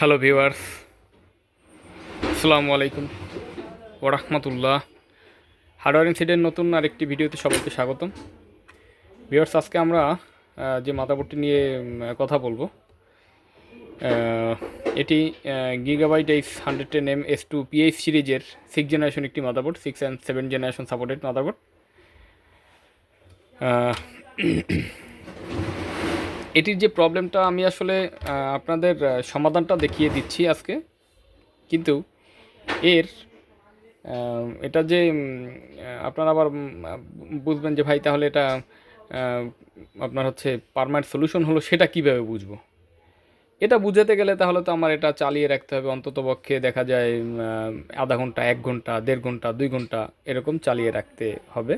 Hello viewers আসসালামু আলাইকুম ওরহমতুল্লাহ হার্ডওয়ার ইনসিডেন্ট নতুন আরেকটি ভিডিওতে সবাইকে স্বাগতম। ভিউয়ার্স আজকে আমরা যে মাদাবোর্ডটি নিয়ে কথা বলব এটি Gigabyte H hundred ten M S two P H সিরিজের সিক্স জেনারেশন একটি motherboard six and seven generation supported motherboard এটির যে প্রবলেমটা আমি আসলে আপনাদের সমাধানটা দেখিয়ে দিচ্ছি আজকে। কিন্তু এর এটা যে আপনারা আবার বুঝবেন যে ভাই তাহলে এটা আপনার হচ্ছে পারমানেন্ট সলিউশন হলো সেটা কীভাবে বুঝব? এটা বুঝাতে গেলে তাহলে তো আমার এটা চালিয়ে রাখতে হবে। অন্তত পক্ষে দেখা যায় আধা ঘণ্টা, এক ঘণ্টা, দেড় ঘণ্টা, দুই ঘণ্টা এরকম চালিয়ে রাখতে হবে।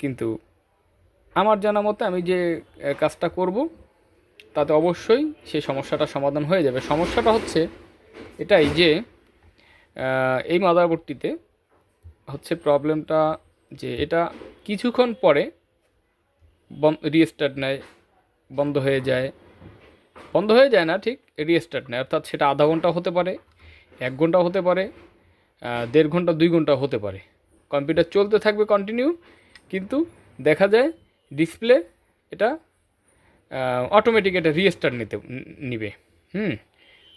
কিন্তু আমার জানা মতে আমি যে কাজটা করব, তাতে অবশ্যই সেই সমস্যাটা সমাধান হয়ে যাবে। সমস্যাটা হচ্ছে এটাই যে এই মাদারবোর্ডটিতে হচ্ছে প্রবলেমটা যে, এটা কিছুক্ষণ পরে রিস্টার্ট নেয়, বন্ধ হয়ে যায়। বন্ধ হয়ে যায় না, ঠিক রিস্টার্ট নেয়, অর্থাৎ সেটা আধা ঘণ্টা হতে পারে, এক ঘণ্টা হতে পারে দেড় ঘণ্টা, দুই ঘণ্টা হতে পারে। কম্পিউটার চলতে থাকবে কন্টিনিউ, কিন্তু দেখা যায় ডিসপ্লে এটা অটোমেটিক এটা রিস্টার্ট নিতে নিবে। হুম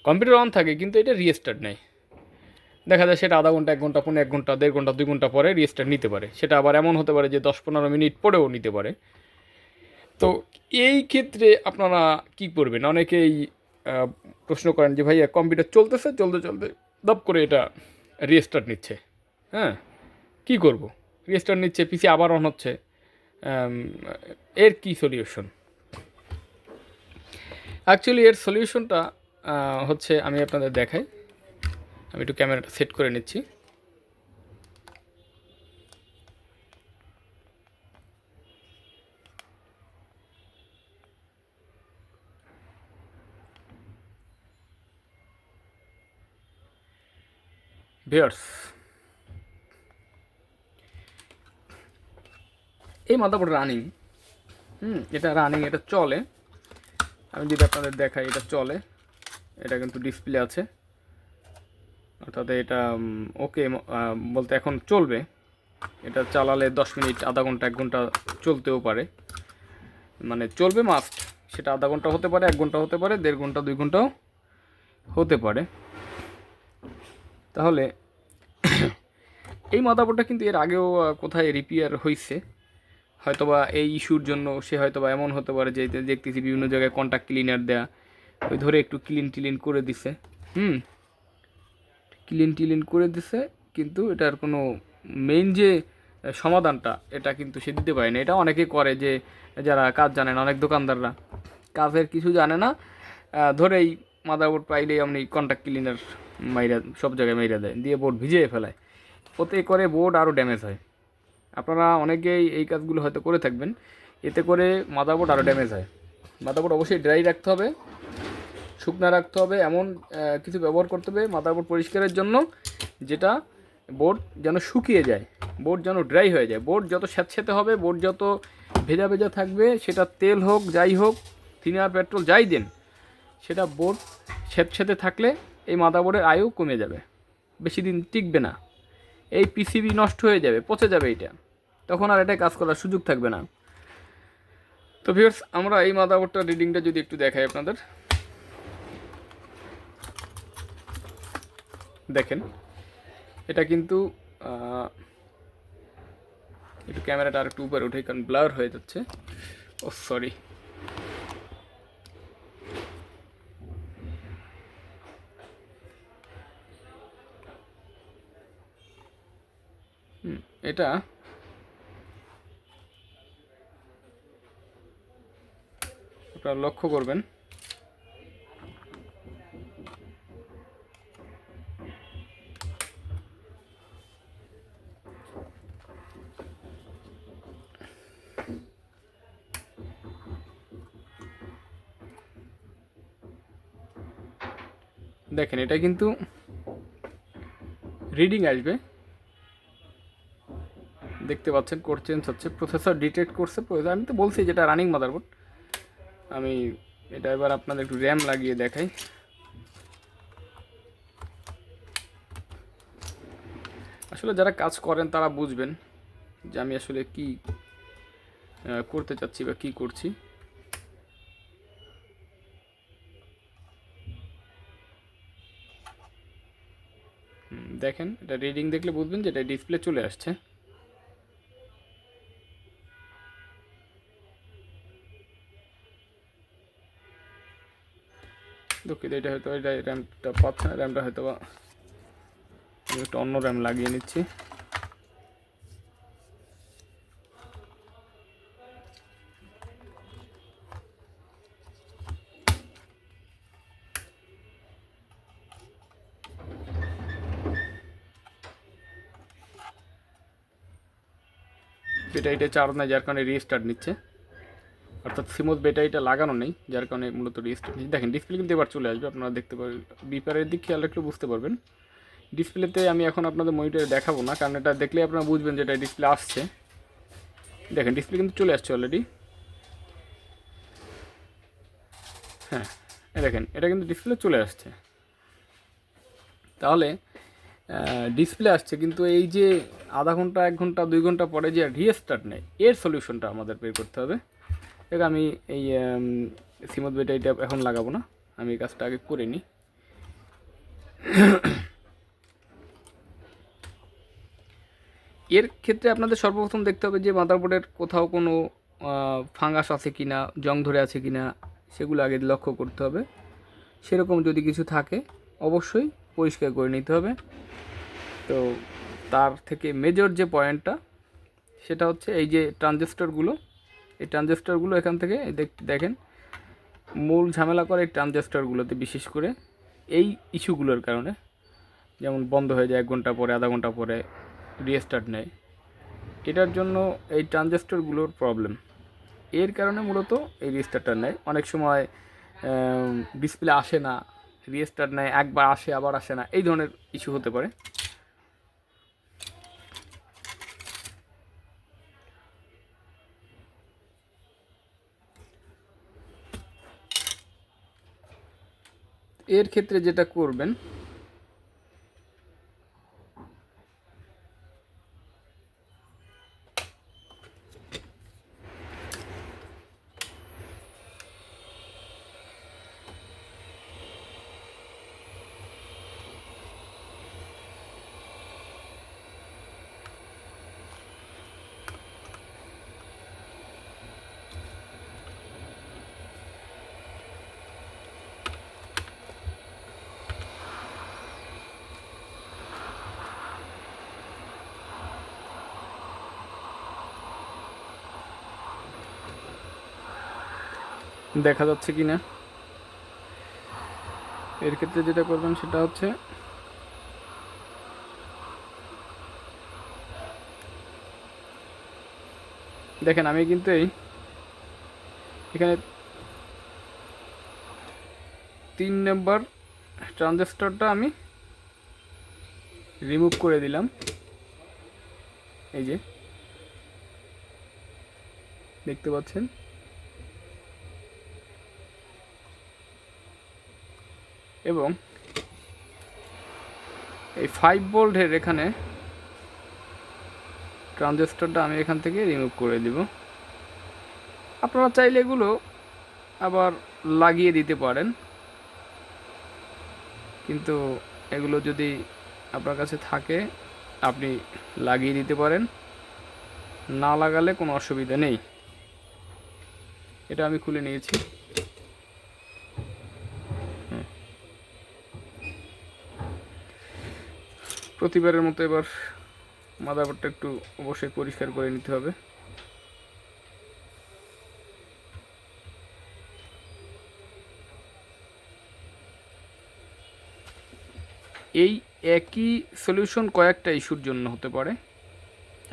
কম্পিউটার অন থাকে, কিন্তু এটা রিস্টার্ট নেয় দেখা যায় সেটা আধা ঘণ্টা, এক ঘণ্টা পনেরো এক ঘণ্টা, দেড় ঘণ্টা, দুই ঘণ্টা পরে রিস্টার্ট নিতে পারে। সেটা আবার এমন হতে পারে যে দশ পনেরো মিনিট পরেও নিতে পারে। তো এই ক্ষেত্রে আপনারা কি করবেন? অনেকেই প্রশ্ন করেন যে, ভাইয়া কম্পিউটার চলতেছে, চলতে চলতে দপ করে এটা রিস্টার্ট নিচ্ছে। হ্যাঁ কি করব? রিস্টার্ট নিচ্ছে পিসি আবার অন হচ্ছে। এর কি সলিউশন অ্যাকচুয়ালি এর সলিউশনটা হচ্ছে আমি আপনাদের দেখাই। আমি একটু ক্যামেরাটা সেট করে নিচ্ছি। ভিউয়ার্স এই মাদাবোর্ড রানিং হুম, এটা রানিং এটা চলে। আমি যদি আপনাদের দেখাই, এটা চলে। এটা কিন্তু ডিসপ্লে আছে। অর্থাৎ এটা ওকে বলতে এখন চলবে। এটা চালালে দশ মিনিট, আধা ঘণ্টা, এক ঘণ্টা চলতেও পারে। মানে চলবে মাস্ট সেটা আধা ঘণ্টা হতে পারে, এক ঘণ্টা হতে পারে, দেড় ঘণ্টা, দুই ঘন্টাও হতে পারে। তাহলে, এই মাদাবোর্ডটা কিন্তু এর আগেও কোথায় রিপেয়ার হয়েছে হয়তোবা এই ইস্যুর জন্য সে হয়তোবা এমন হতে পারে যে দেখতেছি বিভিন্ন জায়গায় কন্ট্যাক্ট ক্লিনার দেয়া, ওই ধরে একটু ক্লিন টিলিন করে দিছে। হুম ক্লিন টিলিন করে দিছে, কিন্তু এটার কোনো মেইন যে সমাধানটা, এটা কিন্তু সে দিতে পারে না এটা অনেকে করে যে, যারা কাজ জানে না অনেক দোকানদাররা। কাজের কিছু জানে না ধরেই মাদারবোর্ড পাইলেই আপনি কন্ট্যাক্ট ক্লিনার মাইরা, সব জায়গায় মাইরা দেয়, দিয়ে বোর্ড ভিজিয়ে ফেলায়। ওতে করে বোর্ড আরও ড্যামেজ হয়। আপনারা অনেকেই এই কাজগুলো হয়তো করে থাকবেন। এতে করে মাদারবোর্ড আরও ড্যামেজ হয়। মাদারবোর্ড অবশ্যই ড্রাই রাখতে হবে, শুকনা রাখতে হবে, এমন কিছু ব্যবহার করতে হবে মাদারবোর্ড পরিষ্কারের জন্য, যেটা বোর্ড যেন শুকিয়ে যায় বোর্ড যেন ড্রাই হয়ে যায়। বোর্ড যত স্যাঁতস্যাঁতে হবে বোর্ড যত ভেজা ভেজা থাকবে, সেটা তেল হোক, যাই হোক থিনার পেট্রোল যাই দেন, সেটা বোর্ড স্যাঁতস্যাঁতে থাকলে এই মাদারবোর্ডের আয়ু কমে যাবে। বেশি দিন টিকবে না। এই পিসিবি নষ্ট হয়ে যাবে, পচে যাবে এটা। তখন আর এটা কাজ করার সুযোগ থাকবে না। তো ভিউয়ার্স আমরা এই মাদারবোর্ডটার রিডিংটা যদি একটু দেখাই আপনাদের। দেখেন, এটা কিন্তু একটু ক্যামেরাটা আর একটু উপরে উঠে, কারণ ব্লার হয়ে যাচ্ছে। ও সরি এটা আপনারা লক্ষ্য করবেন। দেখেন, এটা কিন্তু রিডিং আসবে। দেখতে পাচ্ছেন কোড চেঞ্জ হচ্ছে। প্রসেসর ডিটেক্ট করছে। আমি তো বলছি যেটা রানিং মাদারবোর্ড আমি এটা এবার আপনাদের একটু র্যাম লাগিয়ে দেখাই। আসলে যারা কাজ করেন তারা বুঝবেন যে আমি আসলে কি করতে চাচ্ছি বা কি করছি। দেখেন, এটা রিডিং দেখলে বুঝবেন যে এটা ডিসপ্লে চলে আসছে। দুঃখিত, এটা হয়তো, এটা র্যামটা পাচ্ছে না র্যামটা হয়তো বা একটু অন্য র্যাম লাগিয়ে নিচ্ছি। এটা এটা চার্জ নাই, যার কারণে রিস্টার্ট নিচ্ছে। অর্থাৎ সিমোস ব্যাটারিটা লাগানো নেই, যার কারণে মূলত ডিসপ্লে দেখেন ডিসপ্লে কিন্তু এবার চলে আসবে, আপনারা দেখতে পারবেন বিপারের দিক খেয়াল একটু বুঝতে পারবেন। ডিসপ্লেতে আমি এখন আপনাদের মনিটরে দেখাবো না, কারণ এটা দেখলে আপনারা বুঝবেন যে এটা ডিসপ্লে আসছে। দেখেন ডিসপ্লে কিন্তু চলে আসছে অলরেডি হ্যাঁ দেখেন, এটা কিন্তু ডিসপ্লে চলে আসছে। তাহলে ডিসপ্লে আসছে, কিন্তু এই যে আধা ঘণ্টা, এক ঘণ্টা, দুই ঘণ্টা পরে যে রিস্টার্ট নেয় এর সলিউশনটা আমাদের বের করতে হবে। দেখ, আমি এই সিমত ব্যাটারিটা এখন লাগাবো না। আমি কাজটা আগে করে নিই। এর ক্ষেত্রে আপনাদের সর্বপ্রথম দেখতে হবে যে মাদারবোর্ডের কোথাও কোনো ফাঙ্গাস আছে কি না জং ধরে আছে কি না সেগুলো আগে লক্ষ্য করতে হবে। সেরকম যদি কিছু থাকে, অবশ্যই পরিষ্কার করে নিতে হবে। তো তার থেকে মেজর যে পয়েন্টটা সেটা হচ্ছে এই যে ট্রানজিস্টরগুলো এই ট্রানজিস্টরগুলো এখান থেকে দেখেন, মূল ঝামেলা করে এই ট্রানজিস্টরগুলোতে বিশেষ করে এই ইস্যুগুলোর কারণে। যেমন বন্ধ হয়ে যায় এক ঘণ্টা পরে, আধা ঘণ্টা পরে, রিস্টার্ট নেয়। এটার জন্য এই ট্রানজিস্টরগুলোর প্রবলেম। এর কারণে মূলত এই রিস্টার্টটা নেয়। অনেক সময় ডিসপ্লে আসে না, রিস্টার্ট নেয়, একবার আসে, আবার আসে না, এই ধরনের ইস্যু হতে পারে। এর ক্ষেত্রে যেটা করবেন দেখা যাচ্ছে কি না? এর ক্ষেত্রে যেটা করবেন সেটা হচ্ছে দেখেন, আমি কিন্তু এই এখানে তিন নম্বর ট্রানজিস্টরটা আমি রিমুভ করে দিলাম। এই যে, দেখতে পাচ্ছেন? এবং এই ফাইভ ভোল্টের এখানে ট্রানজিস্টরটা আমি এখান থেকে রিমুভ করে দিব। আপনারা চাইলে এগুলো আবার লাগিয়ে দিতে পারেন। কিন্তু এগুলো যদি আপনার কাছে থাকে, আপনি লাগিয়ে দিতে পারেন। না লাগালে কোনো অসুবিধা নেই। এটা আমি খুলে নিয়েছি। প্রতিবারের মতো এবার মাদারবোর্ডটা একটু অবশ্যই পরিষ্কার করে নিতে হবে। এই একই সলিউশন কয়েকটা ইস্যুর জন্য হতে পারে।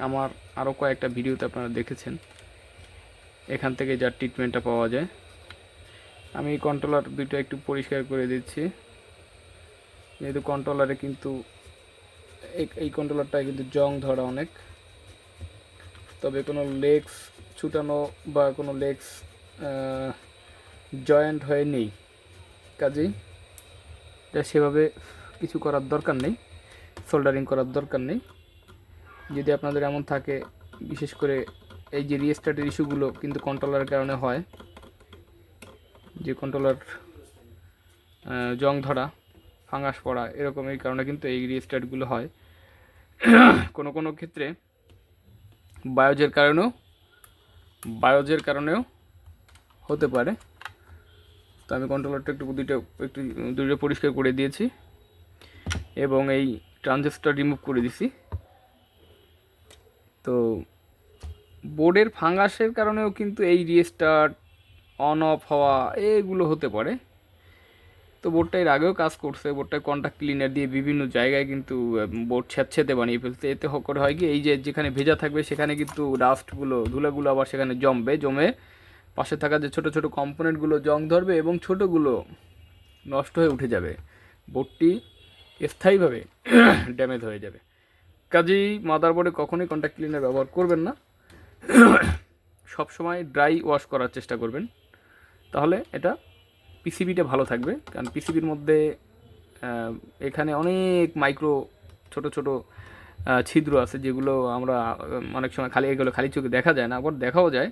আমার আরও কয়েকটা ভিডিওতে আপনারা দেখেছেন। এখান থেকে যার ট্রিটমেন্টটা পাওয়া যায়। আমি কন্ট্রোলার দুটো একটু পরিষ্কার করে দিচ্ছি। যেহেতু কন্ট্রোলারে কিন্তু এই- কন্ট্রোলারটায় কিন্তু জং ধরা অনেক। তবে কোনো লেগস ছুটানো বা কোনো লেগস জয়েন্ট হয়ে নেই। কাজেই এটা সেভাবে কিছু করার দরকার নেই। সোল্ডারিং করার দরকার নেই। যদি আপনাদের এমন থাকে, বিশেষ করে এই যে রিস্টার্টের ইস্যুগুলো কিন্তু কন্ট্রোলারের কারণে হয়, যে কন্ট্রোলার জং ধরা ফাঙ্গাস পড়া, এরকম এই কারণে কিন্তু এই রিস্টার্টগুলো হয়। কোনো কোনো ক্ষেত্রে বায়োজের কারণেও বায়োজের কারণেও হতে পারে। তো আমি কন্ট্রোলারটা একটু দুইটা একটু দুইটা পরিষ্কার করে দিয়েছি এবং এই ট্রানজিস্টার রিমুভ করে দিছি। তো বোর্ডের ফাঙ্গাসের কারণেও কিন্তু এই রিস্টার্ট অন অফ হওয়া এগুলো হতে পারে। তো বোর্ডটা এর আগেও কাজ করছে। বোর্ডটায় কন্ট্যাক্ট ক্লিনার দিয়ে বিভিন্ন জায়গায় কিন্তু বোর্ড ছ্যাঁতছেতে বানিয়ে ফেলতে এতে করে হয় কি, এই যে যেখানে ভেজা থাকবে সেখানে কিন্তু ডাস্টগুলো ধুলাগুলো আবার সেখানে জমবে। জমে পাশে থাকা যে ছোট ছোট কম্পোনেন্টগুলো জং ধরবে এবং ছোটোগুলো নষ্ট হয়ে উঠে যাবে। বোর্ডটি স্থায়ীভাবে ড্যামেজ হয়ে যাবে। কাজেই মাদারবোর্ডে কখনোই কন্ট্যাক্ট ক্লিনার ব্যবহার করবেন না। সব সময় ড্রাই ওয়াশ করার চেষ্টা করবেন। তাহলে এটা পিসিবিটা ভালো থাকবে, কারণ পিসিবির মধ্যে এখানে অনেক মাইক্রো ছোট ছোট ছিদ্র আছে যেগুলো আমরা অনেক সময় খালি, এগুলো খালি চোখে দেখা যায় না, আবার দেখাও যায়।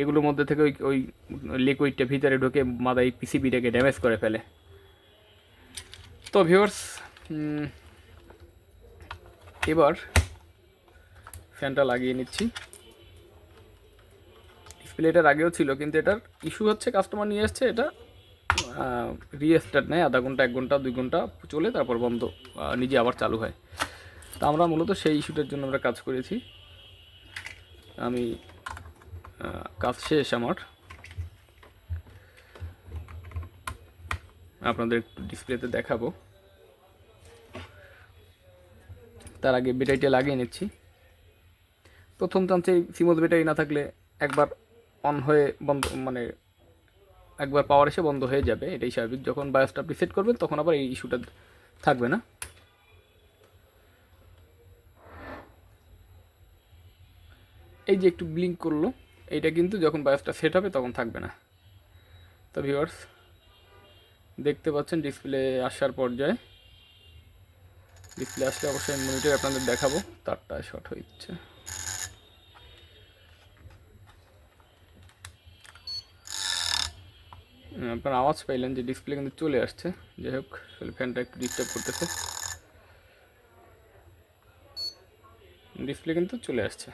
এগুলোর মধ্যে থেকে ওই ওই লিকুইডটা ভিতরে ঢুকে মাদা এই পিসিবিটাকে ড্যামেজ করে ফেলে। তো ভিউয়ার্স এবার ফ্যানটা লাগিয়ে নিচ্ছি। ডিসপ্লেটার আগেও ছিল, কিন্তু এটার ইস্যু হচ্ছে কাস্টমার নিয়ে এসছে, এটা রিস্টার্ট নেয়, আধা ঘণ্টা, এক ঘণ্টা, দুই ঘণ্টা চলে তারপর বন্ধ নিজে আবার চালু হয়। তা আমরা মূলত সেই ইস্যুটার জন্য আমরা কাজ করেছি। আমি কাজ শেষ আমার। আপনাদের একটু ডিসপ্লেতে দেখাবো। তার আগে ব্যাটারিটা লাগিয়ে নিচ্ছি। প্রথম চান্সে সিমোজ ব্যাটারি না থাকলে একবার অন হয়ে বন্ধ মানে একবার পাওয়ার এসে বন্ধ হয়ে যাবে, এটাই স্বাভাবিক। যখন বায়োসটা আপনি সেট করবেন, তখন আবার এই ইস্যুটা থাকবে না। এই যে একটু ব্লিঙ্ক করল, এইটা কিন্তু যখন বায়োসটা সেট হবে, তখন থাকবে না। তো ভিউয়ার্স দেখতে পাচ্ছেন ডিসপ্লে আসার পর্যায়ে। ডিসপ্লে আসলে অবশ্যই মনিটর আপনাদের দেখাবো, তারটা শর্ট হচ্ছে আপনার আওয়াজ পাইলেন যে ডিসপ্লে কিন্তু চলে আসছে। যাই হোক ফ্যানটা একটু ডিস্টার্ব করতেছে। ডিসপ্লে কিন্তু চলে আসছে।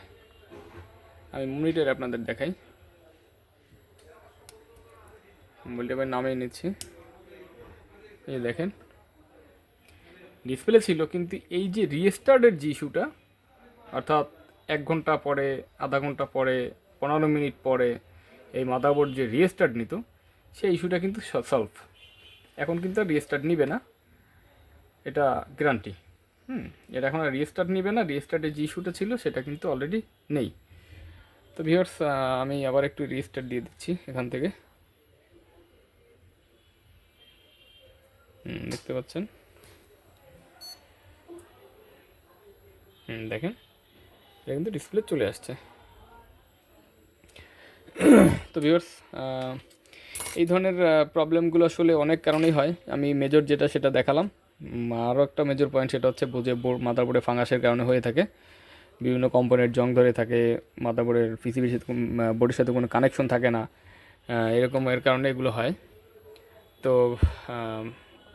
আমি মনিটর আপনাদের দেখাই। মোবাইলটা এবার নামিয়ে নিচ্ছি। এই দেখেন। ডিসপ্লে ছিল, কিন্তু এই যে রিস্টার্টের যে ইস্যুটা অর্থাৎ এক ঘণ্টা পরে, আধা ঘণ্টা পরে, পনেরো মিনিট পরে, এই মাদারবোর্ড যে রিস্টার্ট নিত সেই ইস্যুটা কিন্তু সলভ এখন কিন্তু আর রিস্টার্ট নিবে না। এটা গ্যারান্টি হুম? এটা এখন আর রিস্টার্ট নিবে না রিস্টার্টের যে ইস্যুটা ছিল সেটা কিন্তু অলরেডি নেই। তো ভিউয়ার্স আমি আবার একটু রিস্টার্ট দিয়ে দিচ্ছি এখান থেকে। হুম, দেখতে পাচ্ছেন? হুম, দেখেন। এটা কিন্তু ডিসপ্লে চলে আসছে। তো ভিউয়ার্স এই ধরনের প্রবলেমগুলো আসলে অনেক কারণেই হয়। আমি মেজর যেটা সেটা দেখালাম। আরও একটা মেজর পয়েন্ট সেটা হচ্ছে বুঝে মাদারবোর্ডে ফাঙ্গাসের কারণে হয়ে থাকে। বিভিন্ন কম্পোনেন্ট জং ধরে থাকে, মাদারবোর্ডের পিসিবির সাথে বোর্ডের সাথে কোনো কানেকশন থাকে না। এরকম এর কারণে এগুলো হয়। তো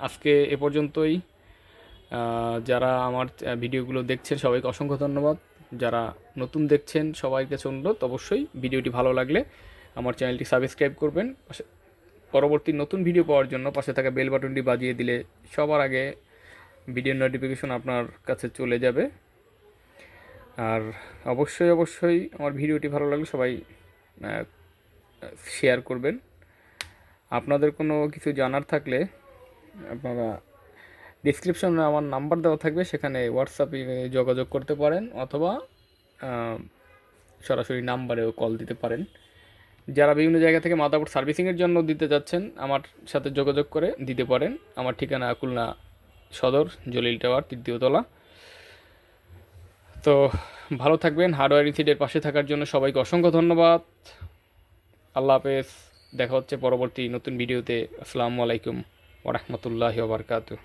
আজকে এ পর্যন্তই। যারা আমার ভিডিওগুলো দেখছেন, সবাইকে অসংখ্য ধন্যবাদ। যারা নতুন দেখছেন, সবাইকে অনুরোধ অবশ্যই ভিডিওটি ভালো লাগলে আমার চ্যানেলটি সাবস্ক্রাইব করবেন। পরবর্তী নতুন ভিডিও পাওয়ার জন্য পাশে থাকা বেল বাটনটি বাজিয়ে দিলে সবার আগে ভিডিও নোটিফিকেশন আপনার কাছে চলে যাবে। আর অবশ্যই অবশ্যই আমার ভিডিওটি ভালো লাগলে সবাই শেয়ার করবেন। আপনাদের কোনো কিছু জানার থাকলে আপনারা ডিসক্রিপশনে আমার নাম্বার দেওয়া থাকবে, সেখানে হোয়াটসঅ্যাপে যোগাযোগ করতে পারেন অথবা সরাসরি নাম্বারেও কল দিতে পারেন। যারা বিভিন্ন জায়গা থেকে মাদারবোর্ড সার্ভিসিংয়ের জন্য দিতে যাচ্ছেন, আমার সাথে যোগাযোগ করে দিতে পারেন। আমার ঠিকানা খুলনা সদর, জলিল টাওয়ার, তৃতীয়তলা। তো ভালো থাকবেন। হার্ডওয়্যার ইনসিডের পাশে থাকার জন্য সবাইকে অসংখ্য ধন্যবাদ। আল্লাহ হাফেজ। দেখা হচ্ছে পরবর্তী নতুন ভিডিওতে। আসসালামু আলাইকুম ওরহমতুল্লাহি ওবরকাতু